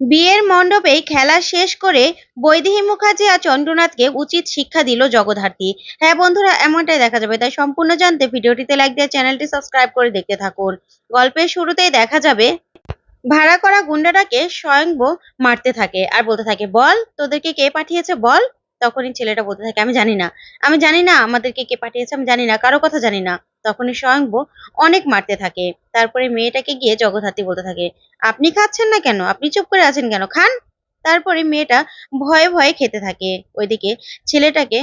বিয়ের মণ্ডপেই খেলা শেষ করে বৈদেহী মুখার্জি আর চন্দ্রনাথকে উচিত শিক্ষা দিল জগদ্ধাত্রী। হ্যাঁ বন্ধুরা, এমনটাই দেখা যাবে। তাই সম্পূর্ণ জানতে ভিডিওটিতে লাইক দিয়ে চ্যানেলটি সাবস্ক্রাইব করে দেখতে থাকুন। গল্পের শুরুতেই দেখা যাবে, ভাড়া করা গুন্ডাটাকে স্বয়ংব মারতে থাকে আর বলতে থাকে, বল, তোদেরকে কে পাঠিয়েছে? বল। তখনই ছেলেটা বলতে থাকে, আমি জানি না। আমি জানি না আমাদেরকে কে পাঠিয়েছে, আমি জানি না, কারও কথা জানি না। তখনই স্বয়ংব অনেক মারতে থাকে। তারপরে মেয়েটাকে গিয়ে জগদ্ধাত্রী বলতে থাকে, আপনি খাচ্ছেন না কেন? আপনি চুপ করে আছেন কেন? খান। তারপরে মেয়েটা ভয়ে ভয়ে খেতে থাকে। ওইদিকে ছেলেটাকে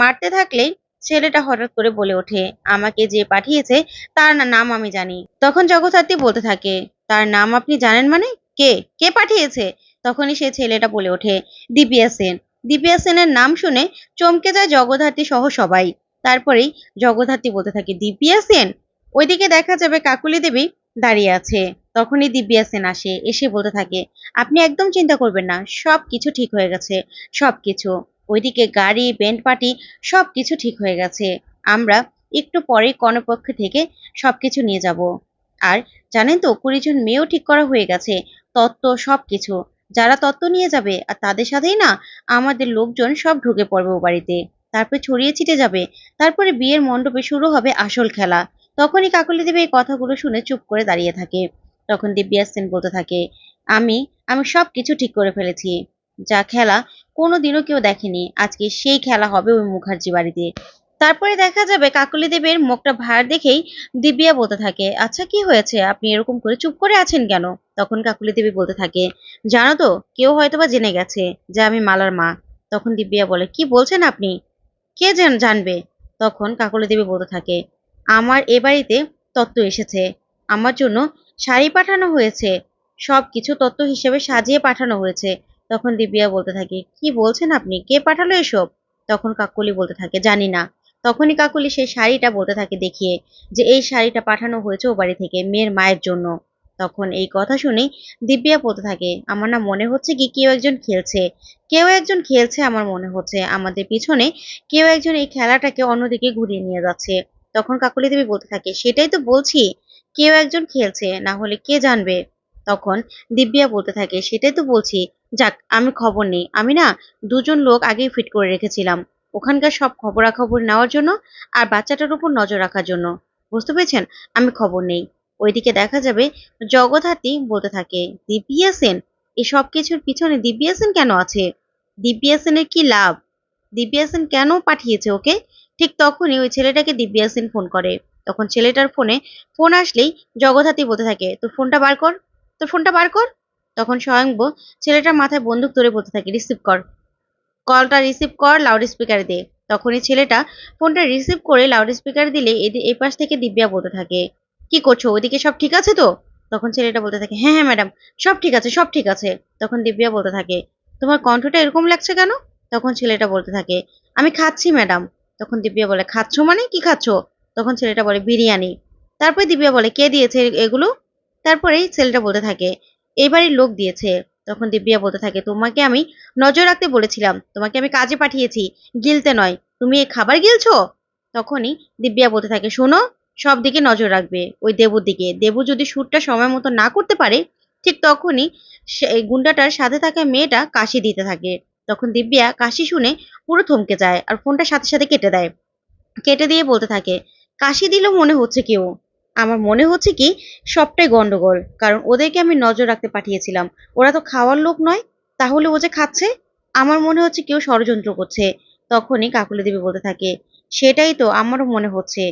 মারতে থাকলেই ছেলেটা হঠাৎ করে বলে ওঠে, আমাকে যে পাঠিয়েছে তার নাম আমি জানি। তখন জগদ্ধাত্রী বলতে থাকে, তার নাম আপনি জানেন মানে? কে? কে পাঠিয়েছে? তখনই সে ছেলেটা বলে ওঠে, দিব্যা সেন। দিব্যা সেনের নাম শুনে চমকে যায় জগদ্ধাত্রী সহ সবাই। তারপরেই জগদ্ধাত্রী বলতে থাকে দিব্যা সেন? ওইদিকে দেখা যাবে কাকুলি দেবী দাঁড়িয়ে আছে। তখনই দিব্যা সেন আসে, এসে বলতে থাকে, আপনি একদম চিন্তা করবেন না সব কিছু ঠিক হয়ে গেছে সব কিছু ওইদিকে গাড়ি ব্যান্ড পার্টি সব কিছু ঠিক হয়ে গেছে। আমরা একটু পরে কর্ণপক্ষ থেকে সব কিছু নিয়ে যাব। আর জানেন তো, কুড়ি জন মেয়েও ঠিক করা হয়ে গেছে, তত্ত্ব সব কিছু যারা তত্ত্ব নিয়ে যাবে, আর তাদের সাথেই না, আমাদের লোকজন সব ঢুকে পড়বে বাড়িতে। তারপরে ছড়িয়ে ছিটে যাবে। তারপরে বিয়ের মণ্ডপে শুরু হবে আসল খেলা। তখনই কাকলি দেবী এই কথাগুলো শুনে চুপ করে দাঁড়িয়ে থাকে। তখন দিব্যা সেন বলতে থাকে, আমি আমি সব কিছু ঠিক করে ফেলেছি। যা খেলা কোনোদিনও কেউ দেখেনি। আজকে সেই খেলা হবে ওই মুখার্জি বাড়িতে। তারপরে দেখা যাবে কাকলি দেবীর মুখটা ভার দেখেই দিব্যা বলতে থাকে আচ্ছা কি হয়েছে? আপনি এরকম করে চুপ করে আছেন কেন? তখন কাকুলি দেবী বলতে থাকে, জানো তো, কেউ হয়তোবা জেনে গেছে যে আমি মালার মা। তখন দিব্যা বলে, কি বলছেন আপনি? কে যেন জানবে? তখন কাকলি দেবী বলতে থাকে, আমার এ বাড়িতে তত্ত্ব এসেছে। আমার জন্য শাড়ি পাঠানো হয়েছে। সব কিছু তত্ত্ব হিসেবে সাজিয়ে পাঠানো হয়েছে। তখন দিব্যা বলতে থাকে, কি বলছেন আপনি? কে পাঠালো এসব? তখন কাকুলি বলতে থাকে, জানি না। তখনই কাকুলি সেই শাড়িটা বলতে থাকে দেখিয়ে যে, এই শাড়িটা পাঠানো হয়েছে ও বাড়ি থেকে, মেয়ের মায়ের জন্য। তখন এই কথা শুনেই দিব্যা বলতে থাকে, আমার না মনে হচ্ছে কি কেউ একজন খেলছে। কেউ একজন খেলছে আমার মনে হচ্ছে। আমাদের পিছনে কেউ একজন এই খেলাটাকে অন্যদিকে ঘুরিয়ে নিয়ে যাচ্ছে। তখন কাকুলি দেবী বলতে থাকে, সেটাই তো বলছি, কেউ একজন খেলছে, না হলে কে জানবে? তখন দিব্যা বলতে থাকে, সেটাই তো বলছি। যাক, আমি খবর নেই। আমি না দুজন লোক আগেই ফিট করে রেখেছিলাম, ওখানকার সব খবরাখবর নেওয়ার জন্য আর বাচ্চাটার উপর নজর রাখার জন্য। বুঝতে পেরেছেন? আমি খবর নেই। ওইদিকে দেখা যাবে জগদ্ধাত্রী বলতে থাকে দিব্যা সেন এসব কিছুর পিছনে দিব্যা সেন কেন আছে? দিব্যা সেনের কি লাভ? দিব্যা সেন কেন পাঠিয়েছে ওকে? ঠিক তখনই ওই ছেলেটাকে দিব্যা সেন ফোন করে। তখন ছেলেটার ফোনে, ফোন আসলেই জগদ্ধাত্রী বলতে থাকে, তোর ফোনটা বার কর, তোর ফোনটা বার কর? তখন স্বয়ংব ছেলেটার মাথায় বন্দুক ধরে বলতে থাকে, রিসিভ কর। কলটা রিসিভ কর লাউড স্পিকারে দে তখনই ছেলেটা ফোনটা রিসিভ করে লাউড স্পিকার দিলে এই পাশ থেকে দিব্যা বলতে থাকে কি করছ? ওইদিকে সব ঠিক আছে তো? তখন ছেলেটা বলতে থাকে হ্যাঁ হ্যাঁ ম্যাডাম সব ঠিক আছে, সব ঠিক আছে। তখন দিব্যা বলতে থাকে, তোমার কণ্ঠটা এরকম লাগছে কেন? তখন ছেলেটা বলতে থাকে, আমি খাচ্ছি ম্যাডাম তখন দিব্যা বলে, খাচ্ছ মানে? কি খাচ্ছ? তখন ছেলেটা বলে, বিরিয়ানি। তারপরে দিব্যা বলে, কে দিয়েছে এগুলো? তারপরেই ছেলেটা বলতে থাকে, এই বাড়ির লোক দিয়েছে। তখন দিব্যা বলতে থাকে, তোমাকে আমি নজর রাখতে বলেছিলাম, তোমাকে আমি কাজে পাঠিয়েছি, গিলতে নয়। তুমি এই খাবার গিলছো? তখনই দিব্যা বলতে থাকে, শোনো সব দিকে নজর রাখবে ওই দেবুর দিকে। দেবু যদি সুরটা সময় মতো না করতে পারে, ঠিক তখনই গুন্ডাটার সাথে থাকা মেয়েটা কাশি দিতে থাকে। তখন দিব্যা কাশি শুনে পুরো থমকে যায় আর ফোনটা সাথে সাথে কেটে দেয়। কেটে দিয়ে বলতে থাকে, কাশি দিলেও মনে হচ্ছে কেউ। আমার মনে হচ্ছে কি সবটাই গন্ডগোল, কারণ ওদেরকে আমি নজর রাখতে পাঠিয়েছিলাম। ওরা তো খাওয়ার লোক নয়, তাহলে ও যে খাচ্ছে, আমার মনে হচ্ছে কেউ ষড়যন্ত্র করছে। তখনই কাকুলি দেবী বলতে থাকে, সেটাই তো আমারও মনে হচ্ছে।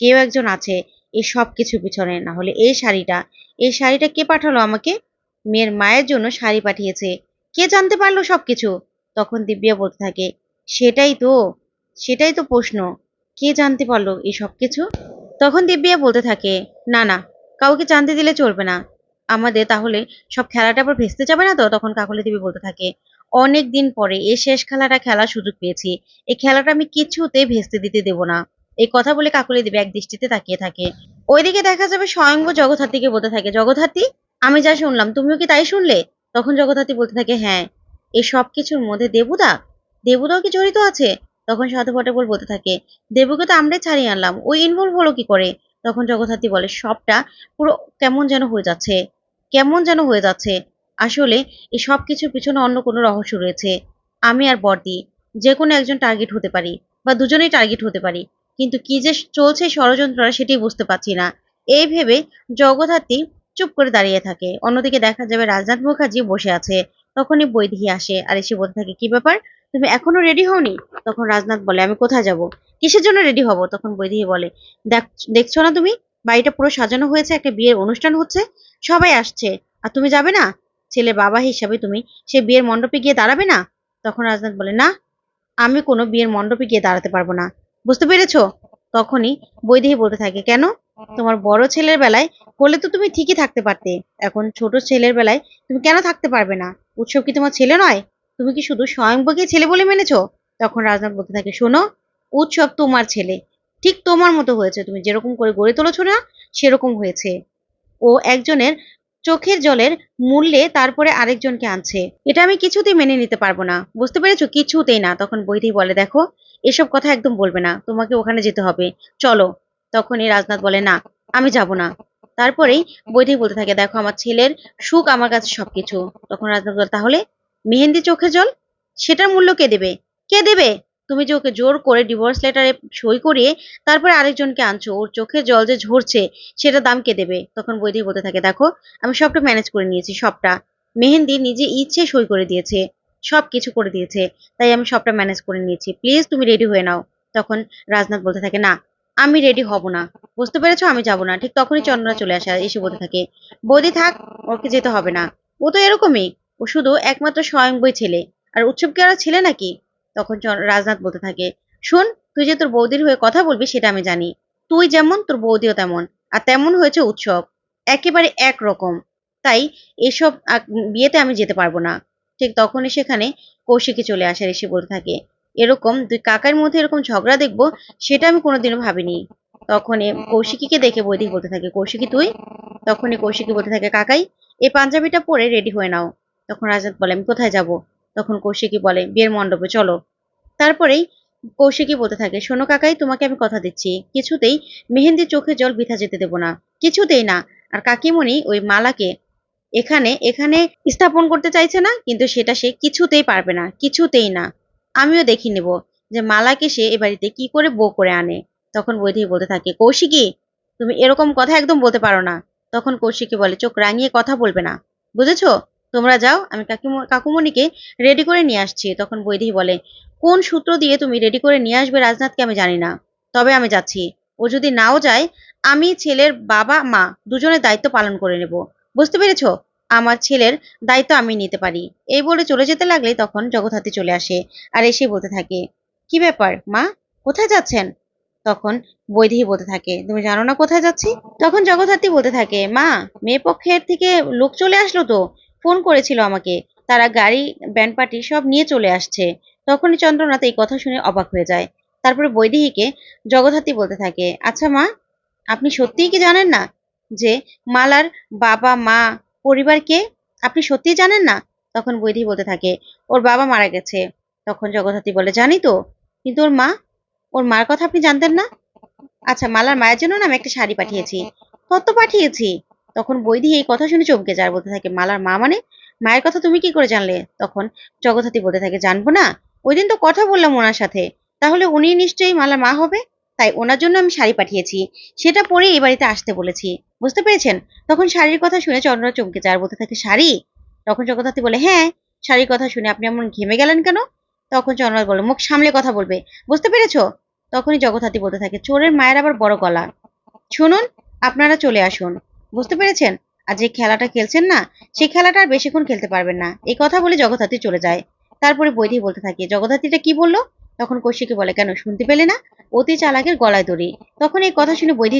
কেউ একজন আছে, এই সব কিছু পিছনে। না হলে এই শাড়িটা এই শাড়িটা কে পাঠালো আমাকে? মেয়ের মায়ের জন্য শাড়ি পাঠিয়েছে। কে জানতে পারল সব কিছু তখন দিব্যা বলতে থাকে, সেটাই তো সেটাই তো প্রশ্ন। কে জানতে পারল এই সব কিছু তখন দিব্যা বলতে থাকে, না না, কাউকে জানতে দিলে চলবে না। আমাদের তাহলে সব খেলাটা আবার ভেস্তে যাবে না তো? তখন কাকলি দেবী বলতে থাকে অনেক দিন পরে এই শেষ খেলাটা খেলার সুযোগ পেয়েছি। এই খেলাটা আমি কিছুতেই ভেস্তে দিতে দেব না। এই কথা বলে কাকলি দেবী এক দৃষ্টিতে তাকিয়ে থাকে। ওইদিকে দেখা যাবে স্বয়ংব জগদ্ধাত্রীকে বলতে থাকে, জগদ্ধাত্রী, আমি যা শুনলাম, তুমিও কি তাই শুনলে? তখন জগদ্ধাত্রী বলতে থাকে হ্যাঁ এই সব কিছুর মধ্যে দেবুদা, দেবুদাও কি জড়িত আছে? তখন সাধু বলতে থাকে, দেবুকে তো আমরাই ছাড়িয়ে আনলাম, ওই ইনভলভ হলো কি করে? তখন জগদ্ধাত্রী বলে, সবটা পুরো কেমন যেন হয়ে যাচ্ছে, কেমন যেন হয়ে যাচ্ছে। আসলে এই সব কিছুর পিছনে অন্য কোনো রহস্য রয়েছে। আমি আর বর্দি যে কোনো একজন টার্গেট হতে পারি, বা দুজনেই টার্গেট হতে পারি। কিন্তু কি যে চলছে ষড়যন্ত্রটা সেটি বুঝতে পারছি না। এই ভেবে জগদ্ধাত্রী চুপ করে দাঁড়িয়ে থাকে। অন্যদিকে দেখা যাবে রাজনাথ মুখার্জি বসে আছে। তখনই বৈদেহী আসে আর এসে বলতে থাকে, কি ব্যাপার? তুমি এখনও রেডি হওনি? তখন রাজনাথ বলে, আমি কোথায় যাব? কিসের জন্য রেডি হব? তখন বৈদেহী বলে, দেখ, দেখছ না তুমি? বাড়িটা পুরো সাজানো হয়েছে, একটা বিয়ের অনুষ্ঠান হচ্ছে, সবাই আসছে। আর তুমি যাবে না? ছেলে বাবা হিসাবে তুমি সে বিয়ের মণ্ডপে গিয়ে দাঁড়াবে না? তখন রাজনাথ বলে, না, আমি কোনো বিয়ের মণ্ডপে গিয়ে দাঁড়াতে পারব না। বুঝতে পেরেছ? তখনই বৈদেহী বলতে থাকে, কেন? তোমার বড় ছেলের বেলায় হলে তো তুমি ঠিকই থাকতে পারতে। এখন ছোট ছেলের বেলায় তুমি কেন থাকতে পারবে না? উৎসব কি তোমার ছেলে নয়? তুমি কি শুধু স্বয়ংবকে ছেলে বলে মেনেছো? তখন রাজনাথ বলতে থাকে, শোনো, উৎসব তোমার ছেলে। ঠিক তোমার মতো হয়েছে। তুমি যেরকম করে গড়ে তুলেছো না, সেরকম হয়েছে। ও একজনের চোখের জলের মূল্যে তারপরে আরেকজনকে আনছে। এটা আমি কিছুতেই মেনে নিতে পারব না। বুঝতে পেরেছ? কিছুতেই না। তখন বৈদেহী বলে, দেখো এসব কথা একদম বলবে না, তোমাকে ওখানে যেতে হবে। চলো। তখন এই রাজনাথ বলে, না, আমি যাব না। তারপরেই বৈদেহী বলতে থাকে, দেখো, আমার ছেলের সুখ আমার কাছে সবকিছু। তখন রাজনাথ বলে, তাহলে মেহেন্দি চোখের জল? সেটার মূল্য কে দেবে? কে দেবে? তুমি যে ওকে জোর করে ডিভোর্স লেটারে সই করিয়ে তারপরে আরেকজনকে আনছো, ওর চোখের জল যে ঝরছে সেটার দাম কে দেবে? তখন বৈদেহী বলতে থাকে, দেখো, আমি সবটা ম্যানেজ করে নিয়েছি, সবটা। মেহেন্দি নিজে ইচ্ছে সই করে দিয়েছে। সব কিছু করে দিয়েছে। তাই আমি সবটা ম্যানেজ করে নিয়েছি। প্লিজ তুমি রেডি হয়ে নাও। তখন রাজনাথ বলতে থাকে, না, আমি রেডি হব না। বুঝতে পেরেছ? আমি যাব না। ঠিক তখনই চন্দ্রা চলে আসে এসে বলতে থাকে, বৌদি থাক ওকে যেতে হবে না। ও তো এরকমই। ও শুধু একমাত্র স্বয়ংবই ছেলে। আর উৎসব কি আর ছেলে নাকি? তখন রাজনাথ বলতে থাকে, শোন, তুই যে তোর বৌদির হয়ে কথা বলবি সেটা আমি জানি। তুই যেমন, তোর বৌদিও তেমন। আর তেমন হয়েছে উৎসব। একেবারে একরকম। তাই এসব বিয়েতে আমি যেতে পারব না। ঠিক তখনই সেখানে কৌশিকী চলে আসে এসে বলতে থাকে। এরকম দুই কাকার মধ্যে এরকম ঝগড়া দেখব, সেটা আমি কোনোদিনও ভাবিনি। তখন কৌশিকীকে দেখে বৈদিক বলতে থাকে, কৌশিকী, তুই? তখনই কৌশিকী বলতে থাকে, কাকাই এই পাঞ্জাবিটা পরে রেডি হয়ে নাও। তখন রাজাত বলে, আমি কোথায় যাব? তখন কৌশিকী বলে, বিয়ের মণ্ডপে, চলো। তারপরেই কৌশিকী বলতে থাকে, শোনো কাকাই, তোমাকে আমি কথা দিচ্ছি। কিছুতেই মেহেন্দির চোখে জল বিথা যেতে দেবো না। কিছুতেই না। আর কাকিমণি ওই মালাকে এখানে এখানে স্থাপন করতে চাইছে না, কিন্তু সেটা সে কিছুতেই পারবে না, কিছুতেই না। আমিও দেখি নেব যে মালাকে সে এ বাড়িতে কি করে বউ করে আনে। তখন বৈদেহী বলতে থাকে, কৌশিকী, তুমি এরকম কথা একদম বলতে পারো না। তখন কৌশিকী বলে, চোখ রাঙিয়ে কথা বলবে না। বুঝেছ? তোমরা যাও, আমি কাকিম, কাকুমণিকে রেডি করে নিয়ে আসছি। তখন বৈদেহী বলে, কোন সূত্র দিয়ে তুমি রেডি করে নিয়ে আসবে রাজনাথকে আমি জানি না। তবে আমি যাচ্ছি। ও যদি নাও যায়, আমি ছেলের বাবা, মা দুজনের দায়িত্ব পালন করে নেব। বুঝতে পেরেছ? আমার ছেলের দায়িত্ব আমি নিতে পারি। এই বলে চলে যেতে লাগলে তখন জগৎহাতি চলে আসে আর এসে বলতে থাকে, কি ব্যাপার, মা? কোথায় যাচ্ছেন? তখন বৈদেহী বলতে থাকে, তুমি জানো না কোথায় যাচ্ছি? তখন জগদ্ধাত্রী বলতে থাকে, মা মেয়ে পক্ষের থেকে লোক চলে আসলো তো? ফোন করেছিল আমাকে। তারা গাড়ি ব্যান্ড পার্টি সব নিয়ে চলে আসছে। তখনই চন্দ্রনাথ এই কথা শুনে অবাক হয়ে যায়। তারপরে বৈদেহীকে জগদ্ধাত্রী বলতে থাকে আচ্ছা মা, আপনি সত্যিই কি জানেন না যে মালার বাবা, মা, পরিবারকে আপনি সত্যিই জানেন না? তখন বৈদেহী বলতে থাকে, ওর বাবা মারা গেছে। তখন জগদ্ধাত্রী বলে, জানি তো, কিন্তু ওর মা? ওর মার কথা আপনি জানতেন না? আচ্ছা মালার মায়ের জন্য না আমি একটা শাড়ি পাঠিয়েছি। কত পাঠিয়েছি? তখন বৈদি এই কথা শুনে চমকে যায় বলতে থাকে, মালার মা মানে? মায়ের কথা তুমি কি করে জানলে? তখন জগদ্ধাত্রী বলতে থাকে, জানব না? ওই দিন তো কথা বললাম ওনার সাথে। তাহলে উনি নিশ্চয়ই মালার মা হবে? তাই ওনার জন্য আমি শাড়ি পাঠিয়েছি। সেটা পরে এই বাড়িতে আসতে বলেছি। বুঝতে পেরেছেন? তখন শাড়ির কথা শুনে চন্দ্র চমকে যায় বলতে থাকে, শাড়ি? তখন জগদ্ধাত্রী বলে হ্যাঁ শাড়ির কথা শুনে আপনি এমন ঘেমে গেলেন কেন? তখন চন্দ্রনাথ বলে, মুখ সামলে কথা বলবে। বুঝতে পেরেছ? তখনই জগৎহাতি বলতে থাকে, চোরের মায়ের আবার বড় গলা। শুনুন, আপনারা চলে আসুন। বুঝতে পেরেছেন? আর যে খেলাটা খেলছেন না, সেই খেলাটা আর বেশিক্ষণ খেলতে পারবেন না। এই কথা বলে জগৎহাতি চলে যায়। তারপরে বৈধি বলতে থাকে জগৎহাতিটা কি বলল? তখন কৌশিকী বলে, কেন, শুনতে পেলে না? অতি চালাকের গলায় দড়ি। তখন এই কথা শুনে বৈধি